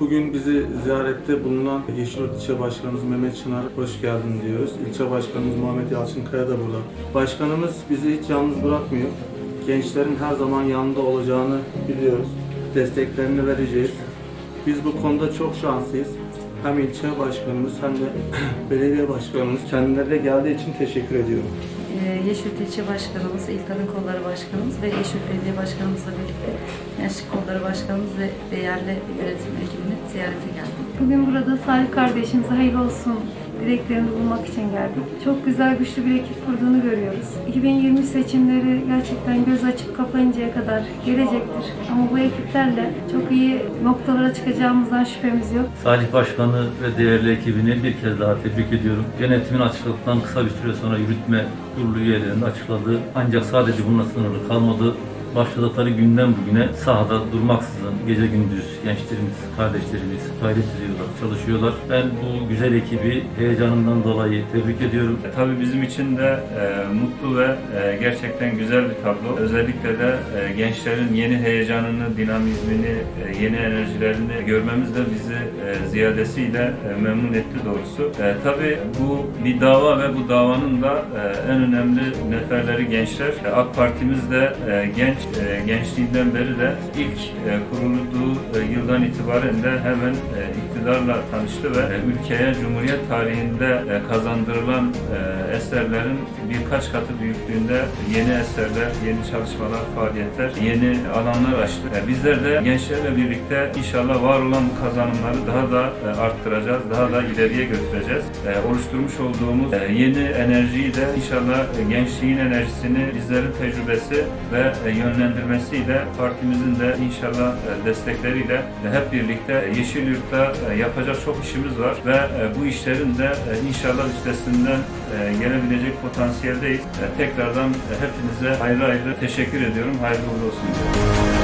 Bugün bizi ziyarette bulunan Yeşilyurt İlçe Başkanımız Mehmet Çınar hoş geldin diyoruz. İlçe Başkanımız Muhammed Yalçınkaya da burada. Başkanımız bizi hiç yalnız bırakmıyor. Gençlerin her zaman yanında olacağını biliyoruz. Desteklerini vereceğiz. Biz bu konuda çok şanslıyız. Hem ilçe başkanımız hem de belediye başkanımız kendilerine geldiği için teşekkür ediyorum. Ee, Yeşilyurt İlçe Başkanımız, İl Kadın Kolları Başkanımız ve Yeşilyurt Belediye Başkanımızla birlikte Gençlik Kolları Başkanımız ve değerli yönetim ekibini ziyarete geldik. Bugün burada Salih kardeşimize hayırlı olsun dileklerini bulmak için geldik. Çok güzel güçlü bir ekip kurduğunu görüyoruz. 2020 seçimleri gerçekten göz açıp kapayıncaya kadar gelecektir. Ama bu ekiplerle çok iyi noktalara çıkacağımızdan şüphemiz yok. Salih Başkanı ve değerli ekibini bir kez daha tebrik ediyorum. Yönetimin açıkladıktan kısa bir süre sonra yürütme kurulu üyelerinin açıkladığı ancak sadece bununla sınırlı kalmadı. Başladıkları günden bugüne sahada durmaksızın gece gündüz gençlerimiz, kardeşlerimiz gayret ediyorlar, çalışıyorlar. Ben bu güzel ekibi heyecanından dolayı tebrik ediyorum. E, Tabii bizim için de e, mutlu ve e, gerçekten güzel bir tablo. Özellikle de e, gençlerin yeni heyecanını, dinamizmini, e, yeni enerjilerini görmemiz de bizi e, ziyadesiyle e, memnun etti doğrusu. E, tabii bu bir dava ve bu davanın da e, en önemli neferleri gençler. E, AK Partimiz de e, genç e, gençliğinden beri de ilk e, kurulduğu e, yıldan itibaren de hemen iktidarla tanıştı ve ülkeye Cumhuriyet tarihinde kazandırılan eserlerin birkaç katı büyüklüğünde yeni eserler, yeni çalışmalar, faaliyetler, yeni alanlar açtı. Bizler de gençlerle birlikte inşallah var olan bu kazanımları daha da e, arttıracağız, daha da ileriye götüreceğiz. Oluşturmuş olduğumuz yeni enerjiyi de inşallah gençliğin enerjisini bizlerin tecrübesi ve e, yönlendirmesiyle partimizin de inşallah e, destekleriyle e, hep birlikte Yeşilyurt'ta e, yapacak çok işimiz var ve bu işlerin de inşallah üstesinden gelebilecek potansiyeldeyiz. Tekrardan hepinize ayrı ayrı teşekkür ediyorum. Hayırlı uğurlu olsun. diyorum.